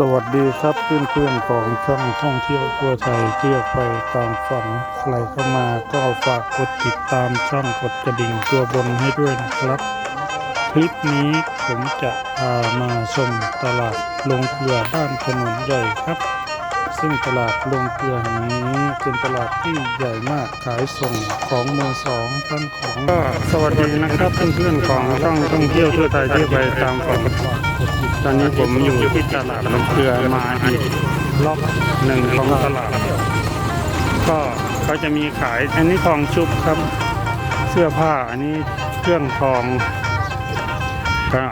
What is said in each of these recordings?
สวัสดีครับเพื่อนๆของช่องท่องเที่ยวทั่วไทยเที่ยวไปตามฝันใครเข้ามาก็ฝากกดติดตามช่องกดกระดิ่งตัวบนให้ด้วยนะครับ คลิปนี้ผมจะพามาชมตลาดลงเกลือบ้านถนนใหญ่ครับ ซึ่งตลาดลงเกลือแห่งนี้เป็นตลาดที่ใหญ่มากขายส่งของมือสองทั้งของก็สวัสดีนะครับเพื่อนๆของช่องท่องเที่ยวทั่วไทยที่ไปตามฝันตอนนี้ผมอยู่ที่ตลาดลำเกลือมาอีกรอบหนึ่งของตลาด ก็เขาจะมีขายอันนี้ทองชุบครับเสื้อผ้าอันนี้เครื่องทองก็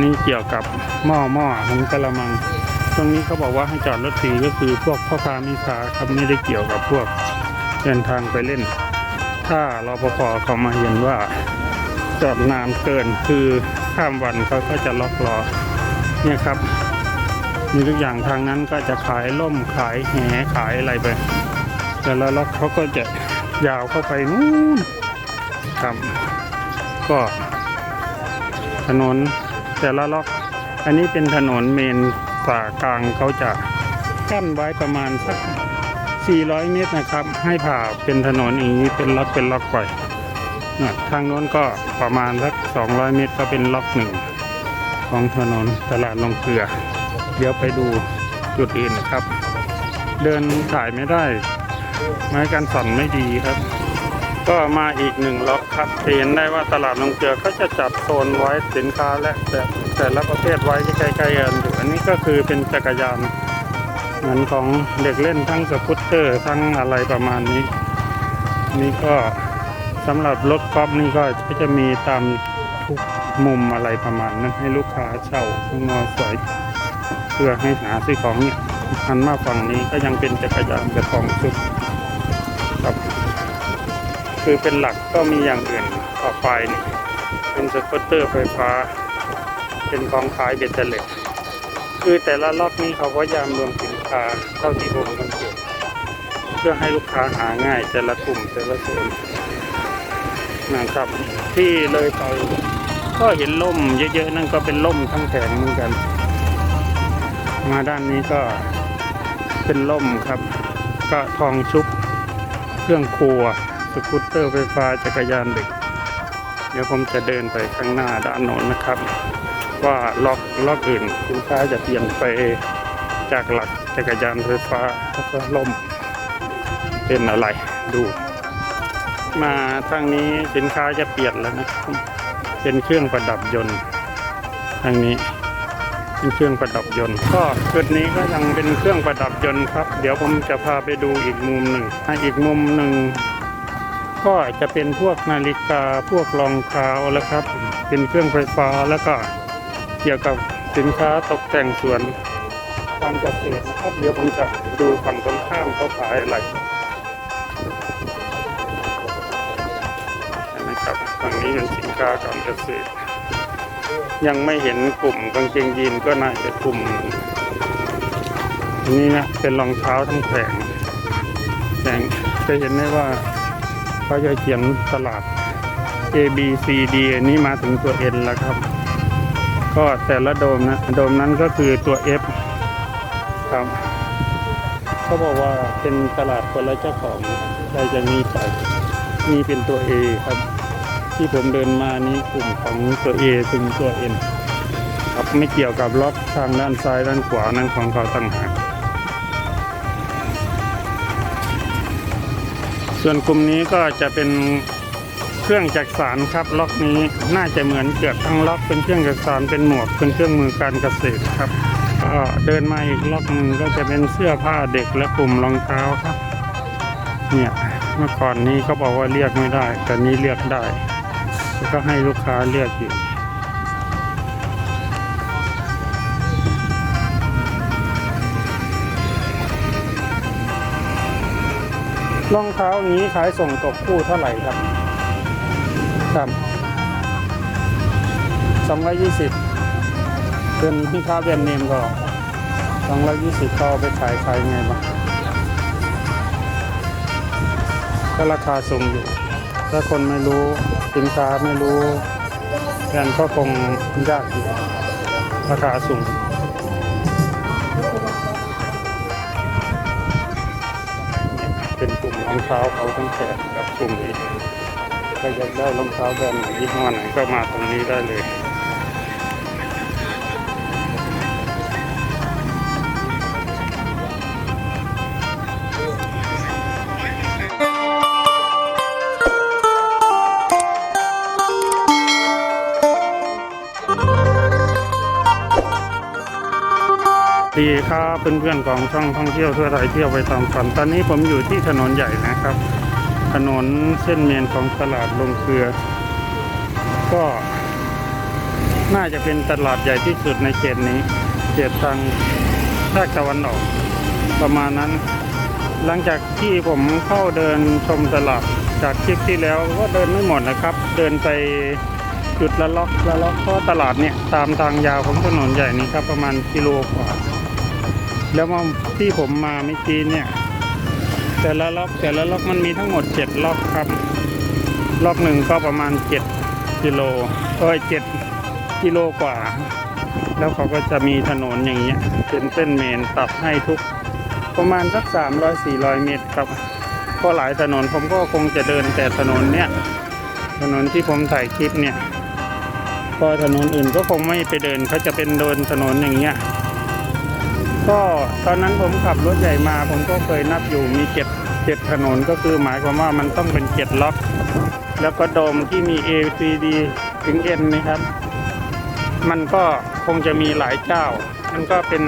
นี่เกี่ยวกับหม้อหม้อหุงกะละมัง ตรงนี้เขาบอกว่าให้จอดรถฟรีก็คือพวกพ่อค้ามีค้าครับไม่ได้เกี่ยวกับพวกเดินทางไปเล่น ถ้ารอปภเขามาเห็นว่าจอดนานเกินคือข้ามวันเขาก็จะล็อกล้อเนี่ยครับ มีทุกอย่างทางนั้นก็จะขายล่มขายแหขายอะไรไปแต่ละล็อกเขาก็จะยาวเข้าไปนู้นครับ ก็ถนนแต่ละล็อก อันนี้เป็นถนนเมน ฝ่ากลางเขาจะกั้นไว้ประมาณสัก 400 เมตรนะครับ ให้ผ่าเป็นถนนอย่างนี้เป็นล็อกเป็นล็อกไปนะทางโน้นก็ประมาณสัก 200 เมตรก็เป็นล็อกหนึ่งของถนนตลาดลงเกลือ เดี๋ยวไปดูจุดอื่นนะครับ เดินถ่ายไม่ได้ ไม้กันสั่นไม่ดีครับ ก็มาอีกหนึ่งล็อกครับเห็นได้ว่าตลาดลงเกลือก็จะจัดโซนไว้สินค้าและแต่แต่ละประเภทไว้ใกล้ๆกันอยู่อันนี้ก็คือเป็นจักรยานเหมือนของเด็กเล่นทั้งสกูตเตอร์ทั้งอะไรประมาณนี้ นี่ก็สำหรับรถกอล์ฟนี่ก็จะมีตามทุกมุมอะไรประมาณนั้นให้ลูกค้าเช่าทั้งมอสอยเพื่อให้หาซื้อของเนี่ยหันมาฝั่งนี้ก็ยังเป็นจักรยานกระทองชุดครับคือเป็นหลักก็มีอย่างอื่นต่อไปนี่เป็นสกูตเตอร์ไฟฟ้า เป็นของขายเบ็ดเตล็ดคือแต่ละล็อกนี้เขาก็ยามรวมสินค้าเท่าที่ผมสังเกตเพื่อให้ลูกค้าหาง่ายแต่ละกลุ่มแต่ละโซนนะครับที่เลยไปก็เห็นล่มเยอะๆนั่นก็เป็นล่มทั้งแผงเหมือนกัน มาด้านนี้ก็เป็นล่มครับ ก็ทองชุบ เครื่องครัว สกูตเตอร์ไฟฟ้าจักรยานเด็ก เดี๋ยวผมจะเดินไปข้างหน้าด้านโน้นนะครับ ว่าล็อกล็อกอื่นสินค้าจะเปลี่ยนไปจากหลักจักรยานไฟฟ้าแล้วก็ล่มเป็นอะไรดู มาทางนี้สินค้าจะเปลี่ยนแล้วนะครับเป็นเครื่องประดับยนต์ทางนี้เป็นเครื่องประดับยนต์ก็จุดนี้ก็ยังเป็นเครื่องประดับยนต์ครับ เดี๋ยวผมจะพาไปดูอีกมุมหนึ่งออีกมุมหนึ่งก็จะเป็นพวกนาฬิกาพวกรองเท้าแล้วครับ เป็นเครื่องไฟฟ้าแล้วก็ เกี่ยวกับสินค้าตกแต่งสวนการเกษตรนะครับเดี๋ยวผมจะดูฝั่งตรงข้ามเขาขายอะไรนะครับฝั่งนี้เป็นสินค้าการเกษตร ยังไม่เห็นกลุ่มกางเกงยีนก็น่าจะกลุ่มอันนี้นะเป็นรองเท้าทั้งแผงแผงจะเห็นได้ว่าเขาจะเขียนตลาด A B C D นนี้มาถึงตัว N แล้วครับ ก็แต่ละโดมนะ โดมนั้นก็คือตัว F ครับเขาบอกว่าเป็นตลาดคนละเจ้าของใครจะมีไปมีเป็นตัว A ครับ ที่ผมเดินมานี้กลุ่มของตัว A ถึงตัว N ครับไม่เกี่ยวกับล็อกทางด้านซ้ายด้านขวานั่นของเขาต่างหากส่วนกลุ่มนี้ก็จะเป็น รื่องจักสานครับล็อกนี้น่าจะเหมือนเกือบทั้งล็อกเป็นเครื่องจักสานเป็นหมวกเป็นเครื่องมือการเกษตรครับก็เดินมาอีกล็อกหนึ่งก็จะเป็นเสื้อผ้าเด็กและกลุ่มรองเท้าครับ เนี่ยเมื่อก่อนนี้เขาบอกว่าเรียกไม่ได้แต่นี้เรียกได้แล้วก็ให้ลูกค้าเรียกอยู่รองเท้าอย่างนี้ขายส่งตกคู่เท่าไหร่ครับ ครับสองร้อยยี่สิบเป็นรองเท้าแบรนด์เนมก็สองร้อยยี่สิบเขาไปขายขายไงบ้างก็ราคาสูงอยู่ ถ้าคนไม่รู้สินค้าไม่รู้แบรนก็คงยากอยู่ราคาสูงเป็นกลุ่มรองเท้าเขาตั้งแขนกับกลุ่มนี้ ครอยากได้รองเท้าแบรนด์ไหนยี่ห้อไหนก็มาตรงนี้ได้เลยดีครับเพื่อนๆของช่องท่องเที่ยวทั่วไทยเที่ยวไปตามฝันตอนนี้ผมอยู่ที่ถนนใหญ่นะครับ ถนนเส้นเมียนของตลาดลงเกลือ ก็น่าจะเป็นตลาดใหญ่ที่สุดในเขตนี้ เขตทางภาคตะวันออก ประมาณนั้น หลังจากที่ผมเข้าเดินชมตลาดจากคลิปที่แล้วก็เดินไม่หมดนะครับ เดินไปจุดละล็อกละล็อกเพราะตลาดเนี่ยตามทางยาวของถนนใหญ่นี้ครับประมาณกิโลกว่า แล้วมาที่ผมมาเมื่อกี้เนี่ย แต่ละล็อกแต่ละล็อกมันมีทั้งหมดเจ็ดล็อกครับ ล็อกหนึ่งก็ประมาณเจ็ดกิโลเอ้ยเจ็ดกิโลกว่า แล้วเขาก็จะมีถนนอย่างเงี้ยเป็นเส้นเมนตัดให้ทุกประมาณสักสามร้อยสี่ร้อยเมตรครับก็หลายถนนผมก็คงจะเดินแต่ถนนเนี้ยถนนที่ผมถ่ายคลิปเนี่ย ก็ถนนอื่นก็คงไม่ไปเดินเขาจะเป็นเดินถนนอย่างเงี้ย ก็ตอนนั้นผมขับรถใหญ่มาผมก็เคยนับอยู่มีเจ็ดเจ็ดถนนก็คือหมายความว่ามันต้องเป็นเจ็ดล็อก แล้วก็โดมที่มี A C D ถึง N นะครับ มันก็คงจะมีหลายเจ้า มันก็เป็น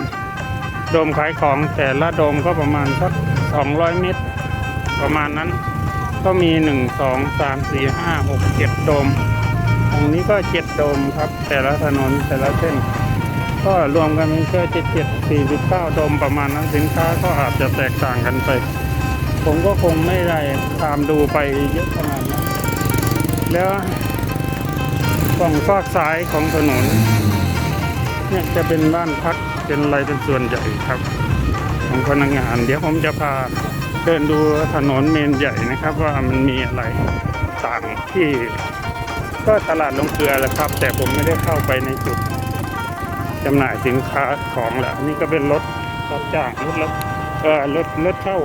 โดมขายของแต่ละโดมก็ประมาณสัก200 เมตร ประมาณนั้นก็มี 1 2 3 4 5 6 7 โดมตรงนี้ก็เจ็ดโดมครับ แต่ละถนนแต่ละเส้น ก็รวมกันเป็นแค่เจ็ดเจ็ดสี่สิบเก้าดมประมาณนั้นสินค้าก็อาจจะแตกต่างกันไป ผมก็คงไม่ได้ตามดูไปเยอะขนาดนั้นแล้วฝั่งฝากซ้ายของถนนเนี่ยจะเป็นบ้านพักเป็นอะไรเป็นส่วนใหญ่ครับ ของพนักงาน เดี๋ยวผมจะพาเดินดูถนนเมนใหญ่นะครับ ว่ามันมีอะไรต่างที่ ก็ตลาดลงเกลือแหละครับ แต่ผมไม่ได้เข้าไปในจุด จำหน่ายสินค้าของแหละนี่ก็เป็นรถรับจ้างรถรับเออรถรถเช่า